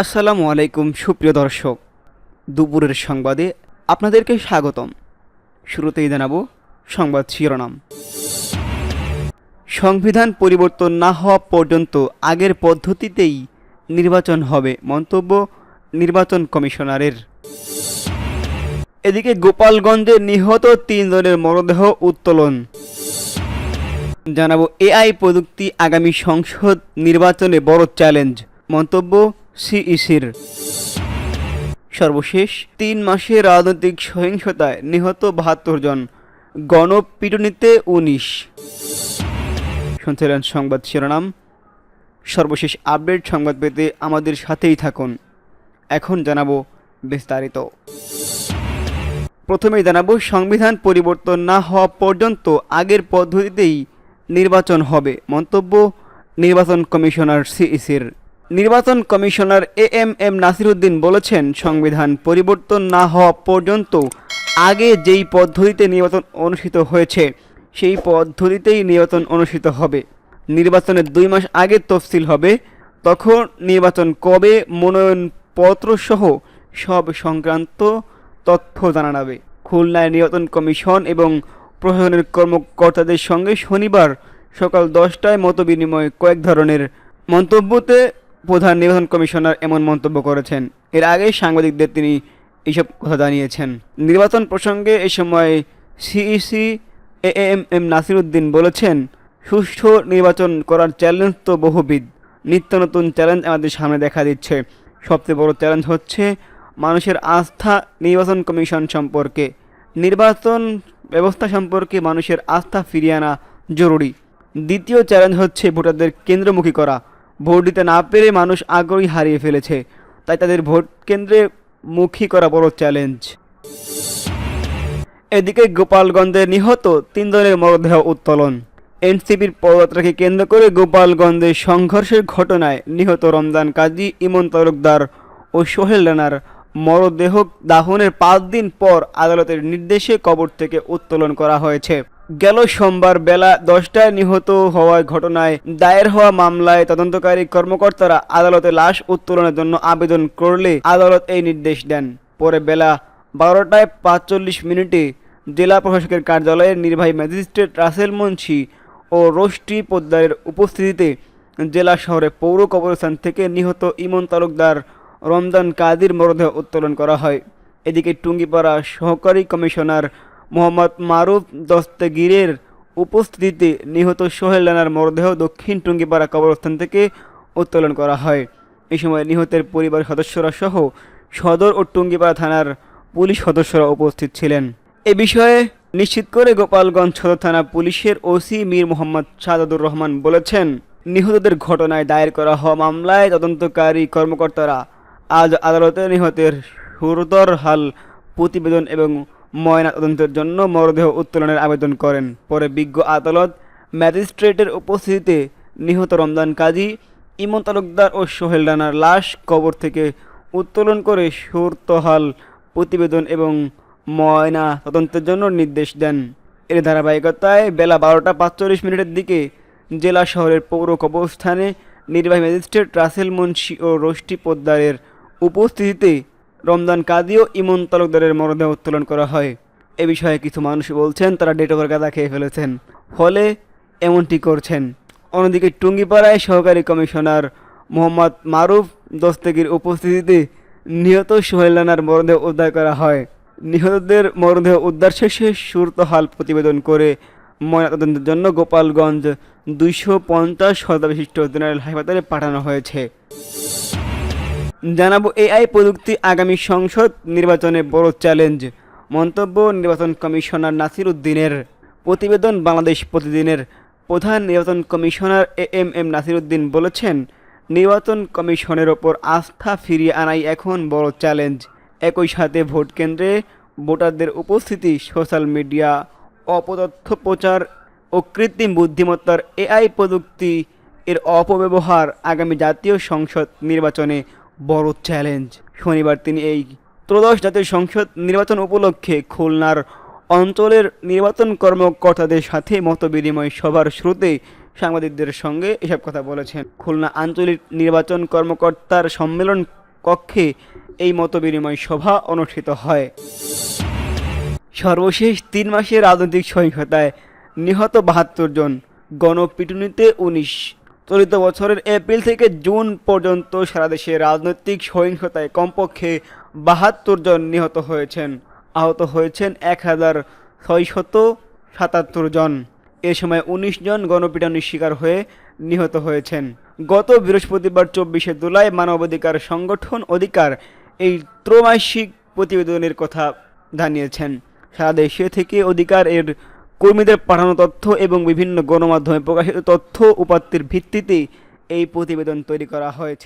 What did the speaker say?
আসসালামু আলাইকুম, সুপ্রিয় দর্শক। দুপুরের সংবাদে আপনাদেরকে স্বাগতম। শুরুতেই জানাব সংবাদ শিরোনাম। সংবিধান পরিবর্তন না হওয়া পর্যন্ত আগের পদ্ধতিতেই নির্বাচন হবে মন্তব্য নির্বাচন কমিশনারের। এদিকে গোপালগঞ্জে নিহত তিনজনের মরদেহ উত্তোলন। জানাব এআই প্রযুক্তি আগামী সংসদ নির্বাচনে বড় চ্যালেঞ্জ, মন্তব্য সিইসির সর্বশেষ তিন মাসে রাজনৈতিক সহিংসতায় নিহত বাহাত্তর জন, গণপিটুনিতে উনিশ। শুনছিলেন সংবাদ শিরোনাম। সর্বশেষ আপডেট সংবাদ পেতে আমাদের সাথেই থাকুন। এখন জানাব বিস্তারিত। প্রথমেই জানাব, সংবিধান পরিবর্তন না হওয়া পর্যন্ত আগের পদ্ধতিতেই নির্বাচন হবে। মন্তব্য, নির্বাচন কমিশনার সিইসির নির্বাচন commissioner A M M Nasiruddin বলেছেন, সংবিধান পরিবর্তন না হওয়া পর্যন্ত আগে যেই পদ্ধতিতে নির্বাচন অনুষ্ঠিত হয়েছে, সেই পদ্ধতিতেই নির্বাচন অনুষ্ঠিত হবে। নির্বাচনের দুই মাস আগে তফসিল হবে, তখন নির্বাচন কবে, মনোনয়নপত্র সহ সব সংক্রান্ত তথ্য জানাবে। খুলনায় নির্বাচন কমিশন এবং প্রশাসনের কর্মকর্তাদের সঙ্গে শনিবার সকাল দশটায় মত বিনিময় কয়েক ধরনের মন্তব্যতে প্রধান নির্বাচন কমিশনার এমন মন্তব্য করেছেন। এর আগে সাংবাদিকদের তিনি এইসব কথা জানিয়েছেন। নির্বাচন প্রসঙ্গে এ সময় CEC A M M Nasiruddin বলেছেন, সুষ্ঠু নির্বাচন করার চ্যালেঞ্জ তো বহুবিধ। নিত্য নতুন চ্যালেঞ্জ আমাদের সামনে দেখা দিচ্ছে। সবচেয়ে বড় চ্যালেঞ্জ হচ্ছে মানুষের আস্থা নির্বাচন কমিশন সম্পর্কে। নির্বাচন ব্যবস্থা সম্পর্কে মানুষের আস্থা ফিরিয়ে আনা জরুরি। দ্বিতীয় চ্যালেঞ্জ হচ্ছে ভোটারদের কেন্দ্রমুখী করা। ভোট দিতে না পেরে মানুষ আগ্রহী হারিয়ে ফেলেছে। তাই তাদের ভোট কেন্দ্রে মুখী করা বড় চ্যালেঞ্জ। এদিকে গোপালগঞ্জে নিহত তিনজনের মরদেহ উত্তোলন। এনসিপির পদযাত্রাকে কেন্দ্র করে গোপালগঞ্জে সংঘর্ষের ঘটনায় নিহত রমজান কাজী ইমন তরকদার ও সোহেল রানার মরদেহ দাহনের পাঁচ দিন পর আদালতের নির্দেশে কবর থেকে উত্তোলন করা হয়েছে। গেল সোমবার বেলা দশটায় নিহত হওয়ার ঘটনায় দায়ের হওয়া মামলায় তদন্তকারী কর্মকর্তারা আদালতে লাশ উত্তোলনের জন্য আবেদন করলে আদালত এই নির্দেশ দেন। পরে বেলা বারোটায় পাঁচচল্লিশ মিনিটে জেলা প্রশাসকের কার্যালয়ের নির্বাহী ম্যাজিস্ট্রেট রাসেল মুন্সি ও রোষ্টি পোদ্দারের উপস্থিতিতে জেলা শহরে পৌর কবরস্থান থেকে নিহত ইমন তালুকদার রমজান কাদির মরদেহ উত্তোলন করা হয়। এদিকে টুঙ্গিপাড়া সহকারী কমিশনার মোহাম্মদ মারুফ দস্তগীরের উপস্থিতিতে নিহত সোহেল রানার মরদেহ দক্ষিণ টুঙ্গিপাড়া কবরস্থান থেকে উত্তোলন করা হয়। এই সময় নিহতের পরিবার সদস্যরা সহ সদর ও টুঙ্গিপাড়া থানার পুলিশ সদস্যরা উপস্থিত ছিলেন। এ বিষয়ে নিশ্চিত করে গোপালগঞ্জ সদর থানা পুলিশের ওসি মীর মোহাম্মদ সাদাদুর রহমান বলেছেন, নিহতদের ঘটনায় দায়ের করা হওয়া মামলায় তদন্তকারী কর্মকর্তারা আজ আদালতে নিহতের সুরদর হাল, প্রতিবেদন এবং ময়না তদন্তের জন্য মরদেহ উত্তোলনের আবেদন করেন। পরে বিজ্ঞ আদালত ম্যাজিস্ট্রেটের উপস্থিতিতে নিহত রমজান কাজী, ইমন তালুকদার ও সোহেল রানার লাশ কবর থেকে উত্তোলন করে সুরতহাল প্রতিবেদন এবং ময়না তদন্তের জন্য নির্দেশ দেন। এর ধারাবাহিকতায় বেলা বারোটা পাঁচচল্লিশ মিনিটের দিকে জেলা শহরের পৌর কবরস্থানে নির্বাহী ম্যাজিস্ট্রেট রাসেল মুন্সি ও রষ্টি পোদ্দারের উপস্থিতিতে রমজান কাদি ও ইমন তালুকদারের মরদেহ উত্তোলন করা হয়। এ বিষয়ে কিছু মানুষ বলছেন, তারা ডেটোভার গাদা খেয়ে ফেলেছেন। ফলে এমনটি করছেন। অন্যদিকে টুঙ্গিপাড়ায় সহকারী কমিশনার মোহাম্মদ মারুফ দস্তগীর উপস্থিতিতে নিহত সোহেল রানার মরদেহ উদ্ধার করা হয়। নিহতদের মরদেহ উদ্ধার শেষে সুরতহাল প্রতিবেদন করে ময়নাতদন্তের জন্য গোপালগঞ্জ দুইশো পঞ্চাশ শতাবিশিষ্ট জেনারেল হাসপাতালে পাঠানো হয়েছে। জানাব এআই প্রযুক্তি আগামী সংসদ নির্বাচনে বড় চ্যালেঞ্জ। মন্তব্য নির্বাচন কমিশনার নাসির উদ্দিনের প্রতিবেদন বাংলাদেশ প্রতিদিনের। প্রধান নির্বাচন commissioner A M M Nasir Uddin বলেছেন, নির্বাচন কমিশনের ওপর আস্থা ফিরিয়ে আনাই এখন বড় চ্যালেঞ্জ। একই সাথে ভোট কেন্দ্রে ভোটারদের উপস্থিতি, সোশ্যাল মিডিয়া, অপতথ্য প্রচার ও কৃত্রিম বুদ্ধিমত্তার এআই প্রযুক্তি এর অপব্যবহার আগামী জাতীয় সংসদ নির্বাচনে বড় চ্যালেঞ্জ শনিবার তিনি এই ত্রয়োদশ জাতীয় সংসদ নির্বাচন উপলক্ষে খুলনার অঞ্চলের নির্বাচন কর্মকর্তাদের সাথে মতবিনিময় সভার শুরুতে সাংবাদিকদের সঙ্গে এসব কথা বলেছেন। খুলনা আঞ্চলিক নির্বাচন কর্মকর্তার সম্মেলন কক্ষে এই মতবিনিময় সভা অনুষ্ঠিত হয়। সর্বশেষ তিন মাসের রাজনৈতিক সহিংসতায় নিহত বাহাত্তর জন, গণপিটুনিতে উনিশ। চলিত বছরের এপ্রিল থেকে জুন পর্যন্ত সারা দেশে রাজনৈতিক সহিংসতায় কমপক্ষে বাহাত্তর জন নিহত হয়েছেন। আহত হয়েছেন এক হাজার ছয়শত সাতাত্তর জন। এ সময় উনিশ জন গণপিটুনির শিকার হয়ে নিহত হয়েছেন। গত বৃহস্পতিবার চব্বিশে জুলাই মানবাধিকার সংগঠন অধিকার এই ত্রৈমাসিক প্রতিবেদনের কথা জানিয়েছেন। সারা দেশে থেকে অধিকার এর কর্মীদের পাঠানো তথ্য এবং বিভিন্ন গণমাধ্যমে প্রকাশিত তথ্য উপাত্তির ভিত্তিতে এই প্রতিবেদন তৈরি করা হয়েছে।